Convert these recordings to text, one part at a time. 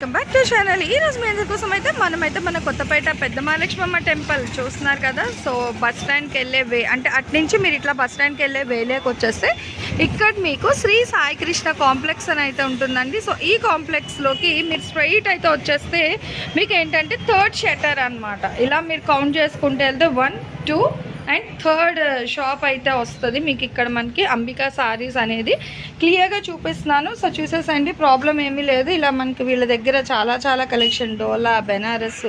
Welcome back to channel ఈ రోజు మీ కోసం అయితే మనమైతే మన కొత్తపేట పెద్ద మహాలక్ష్మమ్మ టెంపుల్ చూస్తున్నారు కదా. సో బస్ స్టాండ్కి వెళ్ళే వే అంటే అటు నుంచి మీరు ఇట్లా బస్ స్టాండ్కి వెళ్ళే వేలేకి వచ్చేస్తే ఇక్కడ మీకు శ్రీ సాయి కృష్ణ కాంప్లెక్స్ అని అయితే ఉంటుందండి. సో ఈ కాంప్లెక్స్లోకి మీరు స్ట్రైట్ అయితే వచ్చేస్తే మీకు ఏంటంటే థర్డ్ షటర్ అన్నమాట. ఇలా మీరు కౌంట్ చేసుకుంటే వెళ్తే one two and third uh, shop అయితే వస్తుంది. మీకు ఇక్కడ మనకి అంబికా సారీస్ అనేది క్లియర్గా చూపిస్తున్నాను. సో చూసేసండి. ప్రాబ్లం ఏమీ లేదు. ఇలా మనకి వీళ్ళ దగ్గర చాలా చాలా కలెక్షన్. డోలా బెనారస్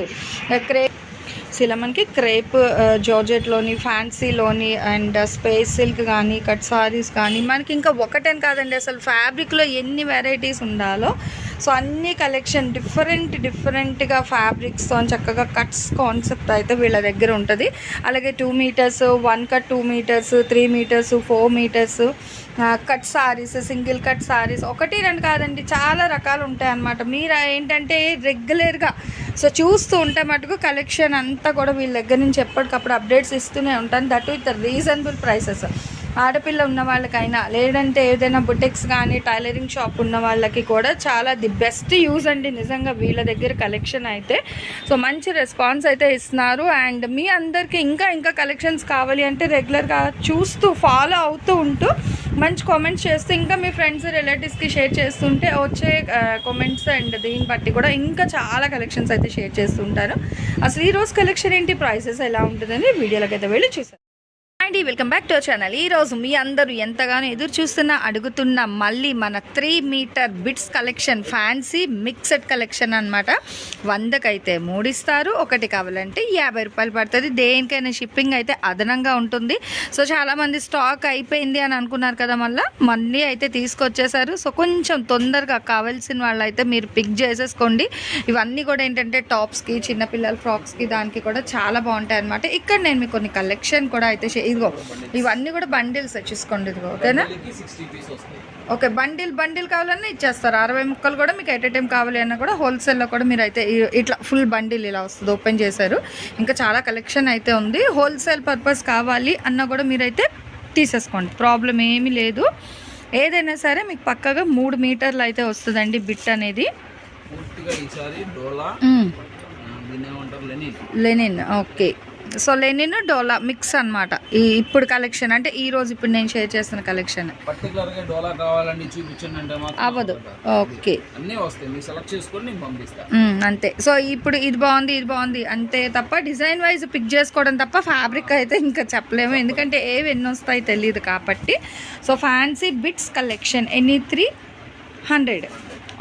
క్రే ఇలా మనకి క్రేప్ uh, జార్జెట్లోని ఫ్యాన్సీలోని అండ్ uh, స్పేస్ సిల్క్ కానీ కట్ సారీస్ కానీ మనకి ఇంకా ఒకటేం కాదండి. అసలు ఫ్యాబ్రిక్లో ఎన్ని వెరైటీస్ ఉండాలో సో అన్ని కలెక్షన్ డిఫరెంట్ డిఫరెంట్గా ఫ్యాబ్రిక్స్తో చక్కగా కట్స్ కాన్సెప్ట్ అయితే వీళ్ళ దగ్గర ఉంటుంది. అలాగే two metres one cut two metres three metres four metres cut saris single cut saris ఒకటి రెండు కాదండి చాలా రకాలు ఉంటాయి అన్నమాట మీరు ఏంటంటే రెగ్యులర్గా సో చూస్తూ ఉంటే మటుకు కలెక్షన్ అంతా కూడా వీళ్ళ దగ్గర నుంచి ఎప్పటికప్పుడు అప్డేట్స్ ఇస్తూనే ఉంటాను. దట్ విత్ రీజనబుల్ ప్రైసెస్ ఆడపిల్ల ఉన్న వాళ్ళకైనా లేదంటే ఏదైనా బుటెక్స్ కానీ టైలరింగ్ షాప్ ఉన్న వాళ్ళకి కూడా చాలా ది బెస్ట్ యూజ్ అండి. నిజంగా వీళ్ళ దగ్గర కలెక్షన్ అయితే. సో మంచి రెస్పాన్స్ అయితే ఇస్తున్నారు. అండ్ మీ అందరికీ ఇంకా ఇంకా కలెక్షన్స్ కావాలి అంటే రెగ్యులర్గా చూస్తూ ఫాలో అవుతూ ఉంటూ మంచి కామెంట్స్ చేస్తూ ఇంకా మీ ఫ్రెండ్స్ రిలేటివ్స్కి షేర్ చేస్తుంటే వచ్చే కామెంట్స్ అండ్ దీన్ని బట్టి కూడా ఇంకా చాలా కలెక్షన్స్ అయితే షేర్ చేస్తుంటారు. అసలు ఈరోజు కలెక్షన్ ఏంటి? ప్రైసెస్ ఎలా ఉంటుందని వీడియోలోకి అయితే వెళ్ళి చూసాను అండి welcome back to our channel. ఈరోజు మీ అందరూ ఎంతగానో ఎదురు చూస్తున్న అడుగుతున్న మళ్ళీ మన three metre bits collection fancy mixed collection అనమాట వందకైతే మూడిస్తారు ఒకటి కావాలంటే యాభై రూపాయలు పడుతుంది. దేనికైనా షిప్పింగ్ అయితే అదనంగా ఉంటుంది. సో చాలామంది స్టాక్ అయిపోయింది అని అనుకున్నారు కదా మళ్ళీ? మళ్ళీ అయితే తీసుకొచ్చేసారు సో కొంచెం తొందరగా కావాల్సిన వాళ్ళు అయితే మీరు పిక్ చేసేసుకోండి. ఇవన్నీ కూడా ఏంటంటే టాప్స్కి చిన్నపిల్లల ఫ్రాక్స్కి దానికి కూడా చాలా బాగుంటాయి అనమాట ఇక్కడ నేను మీకు కొన్ని కలెక్షన్ కూడా అయితే ఇదిగో ఇవన్నీ కూడా బండిల్స్ చూసుకోండి ఇదిగో ఓకేనా? ఓకే బండిల్ బండిల్ కావాలన్నా ఇచ్చేస్తారు. అరవై ముక్కలు కూడా మీకు ఎట్ టైం కావాలి అన్నా కూడా హోల్సేల్లో కూడా మీరు అయితే ఇట్లా ఫుల్ బండిల్ ఇలా వస్తుంది ఓపెన్ చేశారు. ఇంకా చాలా కలెక్షన్ అయితే ఉంది. హోల్సేల్ పర్పస్ కావాలి అన్నా కూడా మీరైతే తీసేసుకోండి. ప్రాబ్లం ఏమీ లేదు. ఏదైనా సరే మీకు పక్కగా మూడు మీటర్లు అయితే వస్తుందండి బిట్ అనేది. Linen okay. సో లెనిన్ డోలా మిక్స్ అన్నమాట. ఈ ఇప్పుడు కలెక్షన్ అంటే ఈ రోజు ఇప్పుడు నేను షేర్ చేస్తున్న కలెక్షన్. డోలా కావాలండి చూపించండి అవ్వదు. ఓకే. అంతే. సో ఇప్పుడు ఇది బాగుంది ఇది బాగుంది అంతే తప్ప డిజైన్ వైజ్ పిక్ చేసుకోవడం తప్ప ఫ్యాబ్రిక్ అయితే ఇంకా చెప్పలేము. ఎందుకంటే ఏవి ఎన్ని వస్తాయి తెలియదు కాబట్టి. So fancy bits collection any three hundred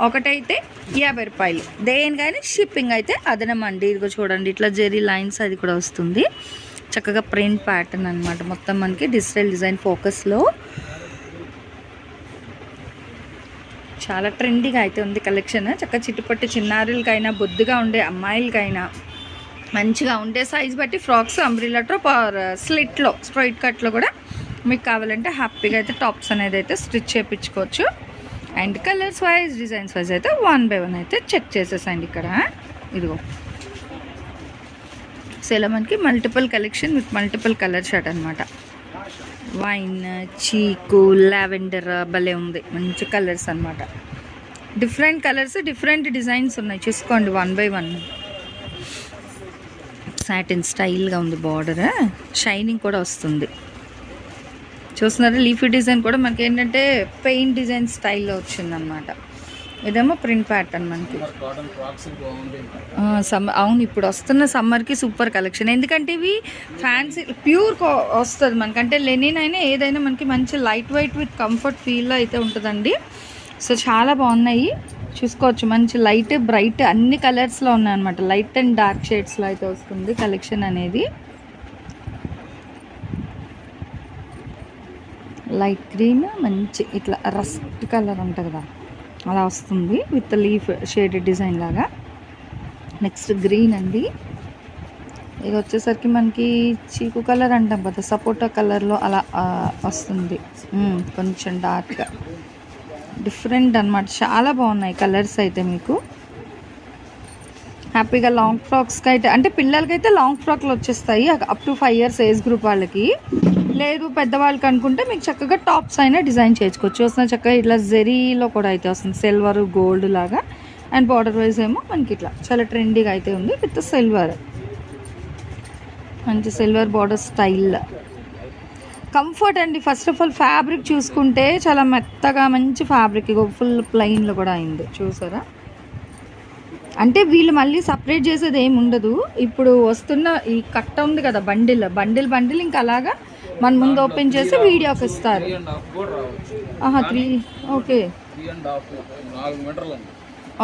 ఒకటైతే యాభై రూపాయలు. దేనికైనా షిప్పింగ్ అయితే అదనం అండి. ఇదిగో చూడండి ఇట్లా జెరీ లైన్స్ అది కూడా వస్తుంది. చక్కగా ప్రింట్ ప్యాటర్న్ అనమాట మొత్తం మనకి డిజిటల్ డిజైన్ ఫోకస్లో చాలా ట్రెండీగా అయితే ఉంది కలెక్షన్ చక్కగా చిట్టుపట్టి చిన్నారులకైనా బొద్దుగా ఉండే అమ్మాయిలకైనా మంచిగా ఉండే సైజ్ బట్టి ఫ్రాక్స్ అంబ్రిలా టాప్ ఆర్ స్లిట్లో స్ట్రైట్ కట్లో కూడా మీకు కావాలంటే హ్యాపీగా అయితే టాప్స్ అనేది అయితే స్టిచ్ చేయించుకోవచ్చు and colours wise designs wise అయితే వన్ బై వన్ అయితే చెక్ చేసేసండి ఇక్కడ ఇదిగో. సో ఇలా మనకి multiple collection with multiple colour shirt అనమాట వైన్ చీకు లావెండర్ భలే ఉంది. మంచి కలర్స్ అన్నమాట. డిఫరెంట్ కలర్స్ డిఫరెంట్ డిజైన్స్ ఉన్నాయి. చూసుకోండి వన్ బై వన్ సాటిన్ స్టైల్గా ఉంది బార్డర్ షైనింగ్ కూడా వస్తుంది. చూస్తున్నారు. లీఫీ డిజైన్ కూడా మనకి ఏంటంటే పెయింట్ డిజైన్ స్టైల్లో వచ్చిందనమాట ఇదేమో ప్రింట్ ప్యాటర్న్ మనకి. సమ్ సమ్మర్ అవును ఇప్పుడు వస్తున్న సమ్మర్కి సూపర్ కలెక్షన్. ఎందుకంటే ఇవి ఫ్యాన్సీ ప్యూర్ వస్తుంది మనకంటే. లెనిన్ అయినా ఏదైనా మనకి మంచి లైట్ వెయిట్ విత్ కంఫర్ట్ ఫీల్లో అయితే ఉంటుందండి. సో చాలా బాగున్నాయి. చూసుకోవచ్చు మంచి లైట్ బ్రైట్ అన్ని కలర్స్లో ఉన్నాయన్నమాట. లైట్ అండ్ డార్క్ షేడ్స్లో అయితే వస్తుంది కలెక్షన్ అనేది. లైట్ గ్రీన్ మంచి ఇట్లా రస్ట్ కలర్ ఉంటుంది కదా అలా వస్తుంది విత్ లీఫ్ షేడెడ్ డిజైన్ లాగా. నెక్స్ట్ గ్రీన్ అండి. ఇది వచ్చేసరికి మనకి చీకు కలర్ అంటాం కదా సపోటా కలర్లో అలా వస్తుంది. కొంచెం డార్క్గా డిఫరెంట్ అన్నమాట. చాలా బాగున్నాయి కలర్స్ అయితే మీకు. హ్యాపీగా లాంగ్ ఫ్రాక్స్కి అయితే అంటే పిల్లలకైతే లాంగ్ ఫ్రాక్లు వచ్చేస్తాయి up to five years age group వాళ్ళకి. లేదు పెద్దవాళ్ళకి అనుకుంటే మీకు చక్కగా టాప్స్ అయినా డిజైన్ చేసుకోవచ్చు వస్తున్న చక్కగా ఇట్లా జెరీలో కూడా అయితే వస్తుంది. సిల్వర్ గోల్డ్ లాగా. అండ్ బార్డర్ వైజ్ ఏమో మనకి ఇట్లా చాలా ట్రెండీగా అయితే ఉంది విత్ సిల్వర్. మంచి సిల్వర్ బార్డర్ స్టైల్ కంఫర్ట్ అండి. ఫస్ట్ ఆఫ్ ఆల్ ఫ్యాబ్రిక్ చూసుకుంటే చాలా మెత్తగా మంచి ఫ్యాబ్రిక్ ఇగో ఫుల్ ప్లెయిన్లో కూడా అయింది. చూసారా? అంటే వీళ్ళు మళ్ళీ సపరేట్ చేసేది ఏమి ఉండదు. ఇప్పుడు వస్తున్న ఈ కట్ట ఉంది కదా బండిల్. బండిల్ బండిల్ ఇంకా అలాగా మన ముందు ఓపెన్ చేసి వీడియోకి ఇస్తారు. Three okay.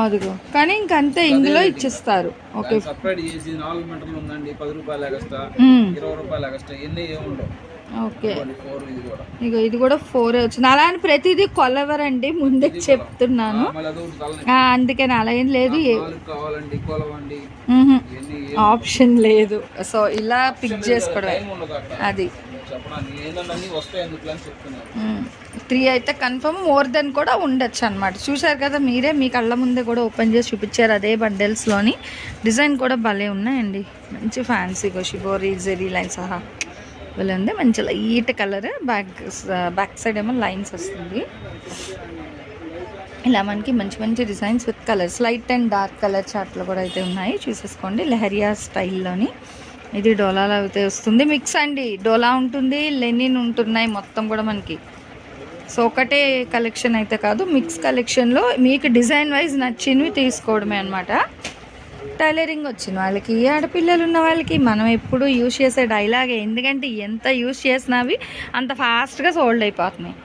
అదిగో. కానీ ఇంక అంతే ఇందులో ఇచ్చిస్తారు. ఓకే. సపరేట్ చేసి నాలుగు మీటర్లు ఉందండి. పది రూపాయలు ఎగస్ట్రా మ్మ్. ఇరవై రూపాయలు ఎగస్ట్రా ఎన్ని ఏముండవు ఓకే. ఇది కూడా. ఇగో ఇది కూడా ఫోర్ వచ్చింది. అలా అని ప్రతిదీ కొలవరండి. ముందే చెప్తున్నాను. అందుకని అలా ఏం లేదు. ఆప్షన్ లేదు. సో ఇలా పిక్ అక్కడ. అది. చెప్పడానికి వస్తాయి అని త్రీ అయితే కన్ఫర్మ్ మోర్ దెన్ కూడా ఉండొచ్చు అనమాట చూశారు కదా మీరే మీ కళ్ళ ముందే కూడా ఓపెన్ చేసి చూపించారు అదే బండెల్స్లోని. డిజైన్ కూడా భలే ఉన్నాయండి. మంచి ఫ్యాన్సీగా షిబోరీ జెరీ లైన్ సహా భలే ఉంది. మంచి light colour back back side ఏమో లైన్స్ వస్తుంది. ఇలా మనకి మంచి మంచి designs with colours. Light and dark colour చార్ట్లో కూడా అయితే ఉన్నాయి. చూసేసుకోండి లెహరియా స్టైల్లోని. ఇది డోలాలో అయితే వస్తుంది. మిక్స్ అండి. డోలా ఉంటుంది లెనిన్ ఉంటున్నాయి మొత్తం కూడా మనకి. సో ఒకటే కలెక్షన్ అయితే కాదు మిక్స్ కలెక్షన్లో మీకు డిజైన్ వైజ్ నచ్చినవి తీసుకోవడమే అనమాట టైలరింగ్ వచ్చిన వాళ్ళకి ఆడపిల్లలు ఉన్న వాళ్ళకి మనం ఎప్పుడు యూజ్ చేసే డైలాగే. ఎందుకంటే ఎంత యూజ్ చేసినవి అంత ఫాస్ట్గా సోల్డ్ అయిపోతున్నాయి.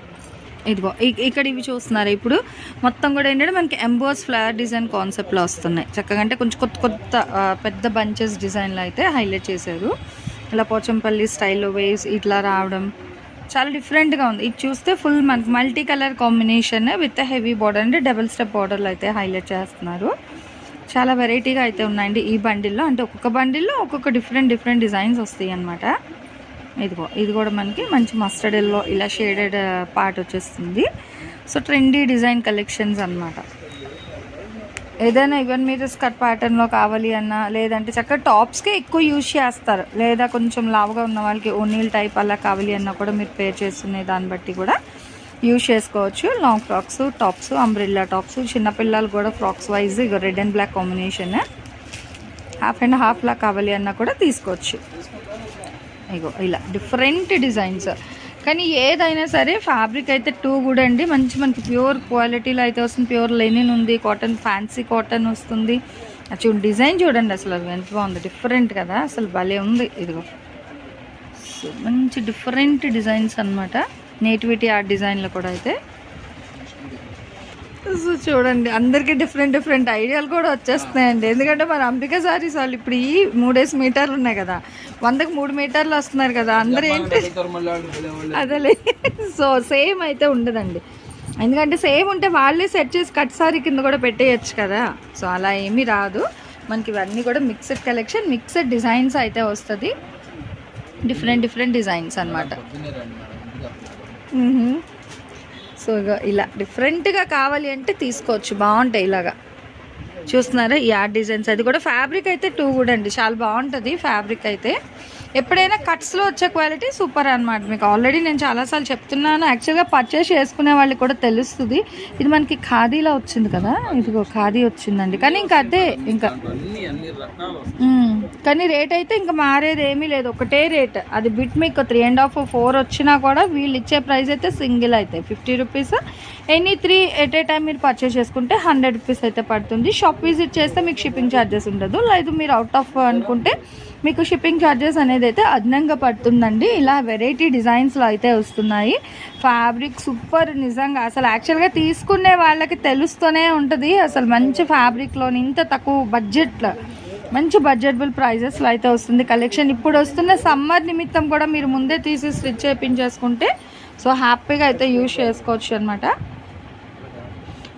ఇదిగో ఇ- ఇక్కడ ఇవి చూస్తున్నారు ఇప్పుడు? మొత్తం కూడా ఏంటంటే మనకి ఎంబోస్ ఫ్లవర్ డిజైన్ కాన్సెప్ట్లో వస్తున్నాయి. చక్కగా అంటే కొంచెం కొత్త కొత్త పెద్ద బంచెస్ డిజైన్లో అయితే హైలైట్ చేశారు. ఇలా పోచంపల్లి స్టైల్లో వేస్ ఇట్లా రావడం చాలా డిఫరెంట్గా ఉంది. ఇది చూస్తే ఫుల్ మనకి multi colour combination with heavy border అంటే డబుల్ స్టెప్ బార్డర్లు అయితే హైలైట్ చేస్తున్నారు. చాలా వెరైటీగా అయితే ఉన్నాయండి ఈ బండిల్లో. అంటే ఒక్కొక్క బండిల్లో ఒక్కొక్క డిఫరెంట్ డిఫరెంట్ డిజైన్స్ వస్తాయి అన్నమాట. ఇదిగో ఇది కూడా మనకి మంచి మస్టర్డ్ ఎల్లో ఇలా షేడెడ్ పార్ట్ uh, వచ్చేస్తుంది. సో ట్రెండీ డిజైన్ కలెక్షన్స్ అన్నమాట. ఏదైనా ఈవెన్ మీరు స్కర్ట్ ప్యాటర్న్లో కావాలి అన్నా లేదంటే చక్కగా టాప్స్కే ఎక్కువ యూజ్ చేస్తారు. లేదా కొంచెం లావుగా ఉన్న వాళ్ళకి ఓనీల్ టైప్ అలా కావాలి అన్నా కూడా మీరు పేర్ చేస్తున్న దాన్ని బట్టి కూడా యూజ్ చేసుకోవచ్చు. Long frocks tops umbrella tops చిన్నపిల్లలు కూడా ఫ్రాక్స్ వైజ్ ఇక red and black combination half and half లా కావాలి అన్నా కూడా తీసుకోవచ్చు. ఇగో ఇలా డిఫరెంట్ డిజైన్స్. కానీ ఏదైనా సరే ఫ్యాబ్రిక్ అయితే టూ కూడా అండి. మంచి మనకి ప్యూర్ క్వాలిటీలో అయితే వస్తుంది. ప్యూర్ లెనిన్ ఉంది కాటన్ ఫ్యాన్సీ కాటన్ వస్తుంది. చూడండి డిజైన్ చూడండి అసలు అది ఎంత బాగుంది. డిఫరెంట్ కదా అసలు భలే ఉంది. ఇదిగో. మంచి డిఫరెంట్ డిజైన్స్ అనమాట నేటివిటీ ఆర్ట్ డిజైన్లో కూడా అయితే. సో చూడండి అందరికీ డిఫరెంట్ డిఫరెంట్ ఐడియాలు కూడా వచ్చేస్తున్నాయండి. ఎందుకంటే మన అంబిక సారీస్ వాళ్ళు ఇప్పుడు ఈ మూడేసి మీటర్లు ఉన్నాయి కదా. వందకు మూడు మీటర్లు వస్తున్నారు కదా అందరూ ఏంటి. అదేలే. సో సేమ్ అయితే ఉండదండి. ఎందుకంటే సేమ్ ఉంటే వాళ్ళే సెట్ చేసి కట్ సారీ కింద కూడా పెట్టేయచ్చు కదా. సో అలా ఏమీ రాదు. మనకి ఇవన్నీ కూడా మిక్స్డ్ కలెక్షన్ మిక్స్డ్ డిజైన్స్ అయితే వస్తుంది. డిఫరెంట్ డిఫరెంట్ డిజైన్స్ వస్తున్నారు. సో ఇలా డిఫరెంట్గా కావాలి అంటే తీసుకోవచ్చు. బాగుంటాయి ఇలాగా. చూస్తున్నారా? ఈ ఆర్ట్ డిజైన్స్ అది కూడా ఫ్యాబ్రిక్ అయితే టూ కూడా అండి. చాలా బాగుంటుంది ఫ్యాబ్రిక్ అయితే. ఎప్పుడైనా కట్స్లో వచ్చే క్వాలిటీ సూపర్ అన్నమాట. మీకు ఆల్రెడీ నేను చాలాసార్లు చెప్తున్నాను. యాక్చువల్గా పర్చేస్ చేసుకునే వాళ్ళకి కూడా తెలుస్తుంది. ఇది మనకి ఖాదీలో వచ్చింది కదా? ఇదిగో ఖాదీ వచ్చిందండి. కానీ ఇంకా అదే ఇంకా. కానీ రేట్ అయితే ఇంకా మారేది ఏమీ లేదు. ఒకటే రేట్ అది బిట్ మీకు త్రీ అండ్ హాఫ్ ఫోర్ వచ్చినా కూడా వీళ్ళు ఇచ్చే ప్రైస్ అయితే సింగిల్ అయితే. Fifty rupees any three at a time మీరు పర్చేస్ చేసుకుంటే హండ్రెడ్ రూపీస్ అయితే పడుతుంది. షాప్ విజిట్ చేస్తే మీకు షిప్పింగ్ ఛార్జెస్ ఉండదు. లేదు మీరు అవుట్ ఆఫ్ అనుకుంటే మీకు షిప్పింగ్ ఛార్జెస్ అనేది అయితే అదనంగా పడుతుందండి. ఇలా వెరైటీ డిజైన్స్లో అయితే వస్తున్నాయి. ఫ్యాబ్రిక్ సూపర్ నిజంగా అసలు యాక్చువల్గా తీసుకునే వాళ్ళకి తెలుస్తూనే ఉంటుంది. అసలు మంచి ఫ్యాబ్రిక్లోని ఇంత తక్కువ బడ్జెట్లో మంచి బడ్జెటబుల్ ప్రైజెస్లో అయితే వస్తుంది. కలెక్షన్ ఇప్పుడు వస్తున్న సమ్మర్ నిమిత్తం కూడా మీరు ముందే తీసి స్టిచ్ చేయించేసుకుంటే సో హ్యాపీగా అయితే యూజ్ చేసుకోవచ్చు అనమాట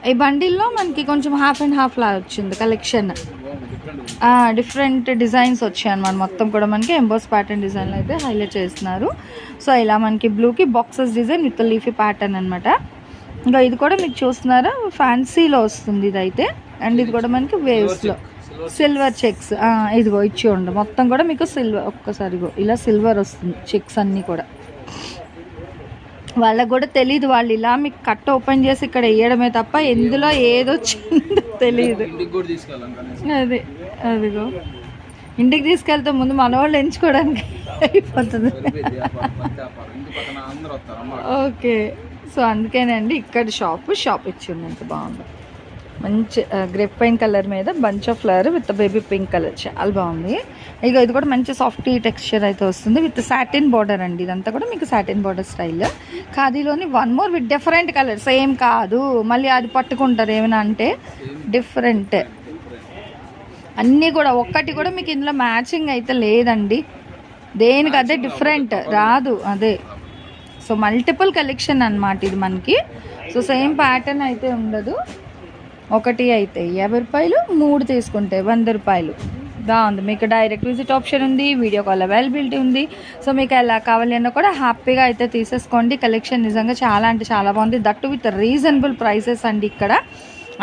ఈ బండిల్లో మనకి కొంచెం హాఫ్ అండ్ హాఫ్ లా వచ్చింది కలెక్షన్ డిఫరెంట్ డిజైన్స్ వచ్చాయి అన్నమాట. మొత్తం కూడా మనకి ఎంబోస్ ప్యాటర్న్ డిజైన్లో అయితే హైలైట్ చేస్తున్నారు. సో ఇలా మనకి బ్లూకి boxes design with leafy pattern అనమాట ఇంకా ఇది కూడా మీకు చూస్తున్నారా? ఫ్యాన్సీలో వస్తుంది ఇది అయితే అండ్ ఇది కూడా మనకి వేవ్స్లో సిల్వర్ చెక్స్ ఇదిగో ఇచ్చి ఉండు మొత్తం కూడా మీకు సిల్వర్ ఒక్కసారి ఇగో ఇలా సిల్వర్ వస్తుంది. చెక్స్ అన్నీ కూడా. వాళ్ళకు కూడా తెలియదు వాళ్ళు ఇలా మీకు కట్ట ఓపెన్ చేసి ఇక్కడ వేయడమే తప్ప ఎందులో ఏదొచ్చిందో తెలియదు అదే. అదిగో. ఇంటికి తీసుకెళ్తే ముందు మన వాళ్ళు ఎంచుకోవడానికి అయిపోతుంది. ఓకే. సో అందుకేనండి ఇక్కడ షాప్ షాప్ ఇచ్చింది ఎంత బాగుంది. మంచి గ్రేప్ పైన్ కలర్ మీద bunch of flower with baby pink colour చాలా బాగుంది. ఇక ఇది కూడా మంచి సాఫ్టీ టెక్స్చర్ అయితే వస్తుంది. విత్ సాటిన్ బార్డర్ అండి. ఇదంతా కూడా మీకు satin border style ఖాదీలోని one more with different colour same కాదు. మళ్ళీ అది పట్టుకుంటారు ఏమైనా అంటే డిఫరెంట్ అన్నీ కూడా ఒక్కటి కూడా మీకు ఇందులో మ్యాచింగ్ అయితే లేదండి. దేనికి అదే డిఫరెంట్ రాదు అదే. సో మల్టిపుల్ కలెక్షన్ అనమాట ఇది మనకి. సో సేమ్ ప్యాటర్న్ అయితే ఉండదు. ఒకటి అయితే యాభై రూపాయలు మూడు తీసుకుంటే వంద రూపాయలు. బాగుంది. మీకు డైరెక్ట్ విజిట్ ఆప్షన్ ఉంది వీడియో కాల్ అవైలబిలిటీ ఉంది. సో మీకు ఎలా కావాలి అన్నా కూడా హ్యాపీగా అయితే తీసేసుకోండి. కలెక్షన్ నిజంగా చాలా అంటే చాలా బాగుంది. దట్టు విత్ రీజనబుల్ ప్రైసెస్ అండి ఇక్కడ.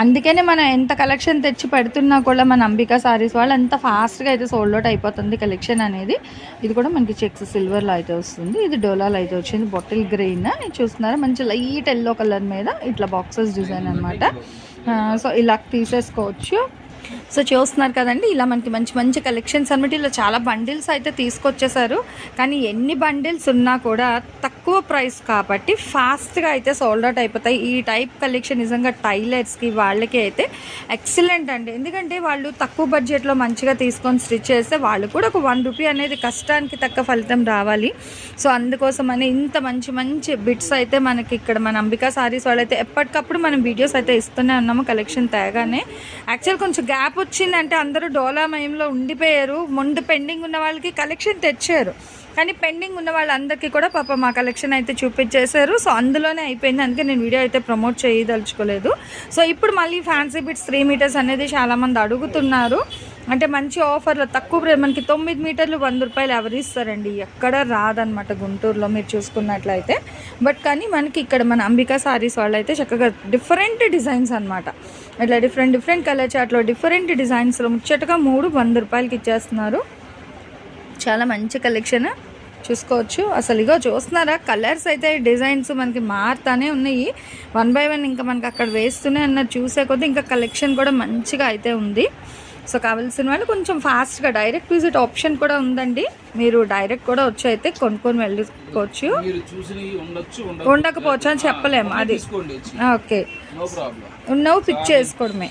అందుకనే మనం ఎంత కలెక్షన్ తెచ్చి పెడుతున్నా కూడా మన అంబికా సారీస్ వాళ్ళు ఎంత ఫాస్ట్గా అయితే సోల్డ్ అవుట్ అయిపోతుంది కలెక్షన్ అనేది. ఇది కూడా మనకి చెక్స్ సిల్వర్లో అయితే వస్తుంది. ఇది డోలాలో అయితే వచ్చింది. బాటిల్ గ్రీన్ చూస్తున్నారా? మంచి లైట్ ఎల్లో కలర్ మీద ఇట్లా బాక్సెస్ డిజైన్ అనమాట సో ఇలా తీసేసుకోవచ్చు. సో చూస్తున్నారు కదండి ఇలా మనకి మంచి మంచి కలెక్షన్స్ అనమాట ఇలా చాలా బండిల్స్ అయితే తీసుకొచ్చేసారు. కానీ ఎన్ని బండిల్స్ ఉన్నా కూడా తక్కువ ప్రైస్ కాబట్టి ఫాస్ట్గా అయితే సోల్డ్ అవుట్ అయిపోతాయి. ఈ టైప్ కలెక్షన్ నిజంగా టైలర్స్కి వాళ్ళకి అయితే ఎక్సలెంట్ అండి. ఎందుకంటే వాళ్ళు తక్కువ బడ్జెట్లో మంచిగా తీసుకొని స్టిచ్ చేస్తే వాళ్ళు కూడా ఒక వన్ రూపీ అనేది కష్టానికి తక్కువ ఫలితం రావాలి. సో అందుకోసం అని ఇంత మంచి మంచి బిట్స్ అయితే మనకి ఇక్కడ మన అంబికా సారీస్ వాళ్ళైతే ఎప్పటికప్పుడు మనం వీడియోస్ అయితే ఇస్తూనే ఉన్నాము కలెక్షన్ తేగానే. యాక్చువల్ కొంచెం గ్యాప్ వచ్చిందంటే అందరూ డోలామయంలో ఉండిపోయారు. ముందు పెండింగ్ ఉన్న వాళ్ళకి కలెక్షన్ తెచ్చారు. కానీ పెండింగ్ ఉన్న వాళ్ళందరికీ కూడా పాప మా కలెక్షన్ అయితే చూపించేశారు. సో అందులోనే అయిపోయింది. అందుకే నేను వీడియో అయితే ప్రమోట్ చేయదలుచుకోలేదు. సో ఇప్పుడు మళ్ళీ ఫ్యాన్సీ బిట్స్ త్రీ మీటర్స్ అనేది చాలామంది అడుగుతున్నారు. అంటే మంచి ఆఫర్లో తక్కువ మనకి తొమ్మిది మీటర్లు వంద రూపాయలు ఎవరు ఇస్తారండి? ఎక్కడ రాదనమాట గుంటూరులో మీరు చూసుకున్నట్లయితే. బట్ కానీ మనకి ఇక్కడ మన అంబికా సారీస్ వాళ్ళు అయితే చక్కగా డిఫరెంట్ డిజైన్స్ అనమాట ఇట్లా డిఫరెంట్ డిఫరెంట్ కలర్ చాట్లో డిఫరెంట్ డిజైన్స్లో ముచ్చటగా మూడు వంద రూపాయలకి ఇచ్చేస్తున్నారు. చాలా మంచి కలెక్షన్ చూసుకోవచ్చు. అసలు ఇగో చూస్తున్నారా? కలర్స్ అయితే డిజైన్స్ మనకి మారుతానే ఉన్నాయి. వన్ బై వన్ ఇంకా మనకి అక్కడ వేస్తూనే అన్నది చూసే కొద్దీ ఇంకా కలెక్షన్ కూడా మంచిగా అయితే ఉంది. సో కావాల్సిన వాళ్ళు కొంచెం ఫాస్ట్గా డైరెక్ట్ విజిట్ ఆప్షన్ కూడా ఉందండి. మీరు డైరెక్ట్ కూడా వచ్చి అయితే కొనుక్కొని వెళ్ళుకోవచ్చు ఉండకపోవచ్చు. అని చెప్పలేము అది. ఓకే. ఉన్నవి పిక్ చేసుకోవడమే.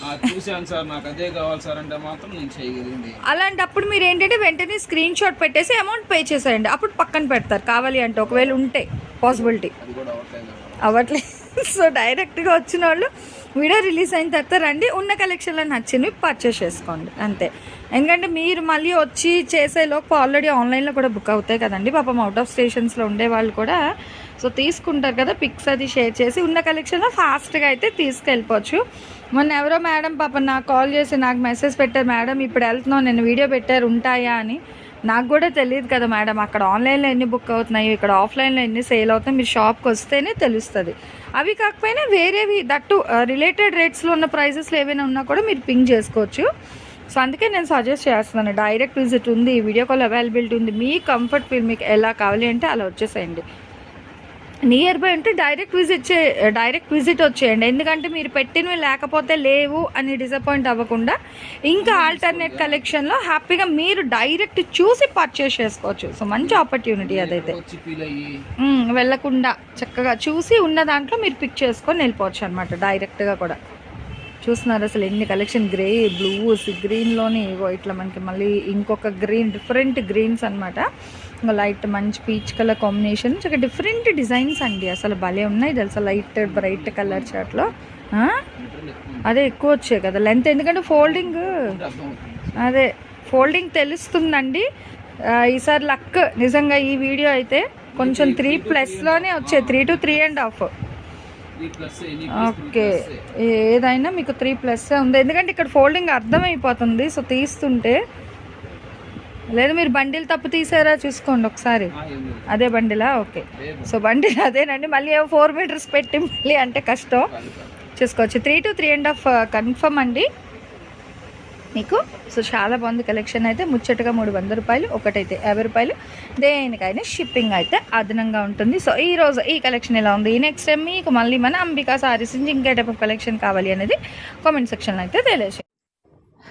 అలాంటప్పుడు మీరు ఏంటంటే వెంటనే స్క్రీన్ షాట్ పెట్టేసి అమౌంట్ పే చేసేయండి. అప్పుడు పక్కన పెడతారు కావాలి అంటే ఒకవేళ ఉంటే పాసిబిలిటీ. అవ్వట్లేదు. సో డైరెక్ట్గా వచ్చిన వాళ్ళు వీడియో రిలీజ్ అయిన తర్వాత రండి ఉన్న కలెక్షన్లో నచ్చినవి పర్చేస్ చేసుకోండి అంతే. ఎందుకంటే మీరు మళ్ళీ వచ్చి చేసేలోపు ఆల్రెడీ ఆన్లైన్లో కూడా బుక్ అవుతాయి కదండి. పాపం అవుట్ ఆఫ్ స్టేషన్స్లో ఉండే వాళ్ళు కూడా సో తీసుకుంటారు కదా పిక్స్ అది షేర్ చేసి ఉన్న కలెక్షన్లో ఫాస్ట్గా అయితే తీసుకెళ్ళిపోవచ్చు. మొన్న ఎవరో మేడం పాపం నాకు కాల్ చేసి నాకు మెసేజ్ పెట్టారు మేడం ఇప్పుడు వెళ్తున్నావు నేను వీడియో పెట్టారు ఉంటాయా? అని. నాకు కూడా తెలియదు కదా మేడం. అక్కడ ఆన్లైన్లో ఎన్ని బుక్ అవుతున్నాయి ఇక్కడ ఆఫ్లైన్లో ఎన్ని సేల్ అవుతున్నాయి మీరు షాప్కి వస్తేనే తెలుస్తుంది. అవి కాకపోయినా వేరేవి దట్టు రిలేటెడ్ రేట్స్లో ఉన్న ప్రైజెస్లో ఏవైనా ఉన్నా కూడా మీరు పింక్ చేసుకోవచ్చు. సో అందుకే నేను సజెస్ట్ చేస్తున్నాను. డైరెక్ట్ విజిట్ ఉంది వీడియో కాల్ అవైలబిలిటీ ఉంది. మీ కంఫర్ట్ ఫీల్ మీకు ఎలా కావాలి అంటే అలా వచ్చేసేయండి. నియర్ బై ఉంటే డైరెక్ట్ విజిట్ చే డైరెక్ట్ విజిట్ వచ్చేయండి. ఎందుకంటే మీరు పెట్టినవి లేకపోతే లేవు అని డిసప్పాయింట్ అవ్వకుండా ఇంకా ఆల్టర్నేట్ కలెక్షన్లో హ్యాపీగా మీరు డైరెక్ట్ చూసి పర్చేస్ చేసుకోవచ్చు. సో మంచి ఆపర్చునిటీ అదైతే. ఫీల్ అయ్యి. మ్మ్, వెళ్ళకుండా చక్కగా చూసి ఉన్న దాంట్లో మీరు పిక్ చేసుకొని వెళ్ళిపోవచ్చు అనమాట డైరెక్ట్గా కూడా. చూస్తున్నారు అసలు ఎన్ని కలెక్షన్ గ్రే బ్లూస్ గ్రీన్లోని ఇట్లా మనకి మళ్ళీ ఇంకొక గ్రీన్ డిఫరెంట్ గ్రీన్స్ అనమాట ఇంకా లైట్ మంచి పీచ్ కలర్ కాంబినేషన్. చక్కగా డిఫరెంట్ డిజైన్స్ అండి. అసలు భలే ఉన్నాయి తెలుసా లైట్ బ్రైట్ కలర్ షర్ట్లో అదే ఎక్కువ వచ్చాయి కదా. లెంత్ ఎందుకంటే ఫోల్డింగ్ అదే ఫోల్డింగ్ తెలుస్తుందండి. ఈసారి లక్ నిజంగా ఈ వీడియో అయితే కొంచెం త్రీ ప్లస్లోనే వచ్చాయి. Three to three and half okay. ఏదైనా మీకు త్రీ ప్లస్ ఉంది. ఎందుకంటే ఇక్కడ ఫోల్డింగ్ అర్థమైపోతుంది. సో తీస్తుంటే లేదు మీరు బండిల్ తప్పు తీసారా? చూసుకోండి ఒకసారి. అదే బండిలా? ఓకే. సో బండిల్ అదేనండి. మళ్ళీ ఏమో ఫోర్ మీటర్స్ పెట్టి మళ్ళీ అంటే కష్టం. చూసుకోవచ్చు. Three to three and half confirm అండి. మీకు? సో చాలా బాగుంది కలెక్షన్ అయితే. ముచ్చటగా మూడు వందల రూపాయలు ఒకటైతే యాభై రూపాయలు. దేనికైనా షిప్పింగ్ అయితే అదనంగా ఉంటుంది. సో ఈ రోజు ఈ కలెక్షన్ ఎలా ఉంది? నెక్స్ట్ టైం మీకు మళ్ళీ మన అంబికా సారీస్ నుంచి ఇంకే టైప్ ఆఫ్ కలెక్షన్ కావాలి అనేది కామెంట్ సెక్షన్లో అయితే తెలియజేయండి.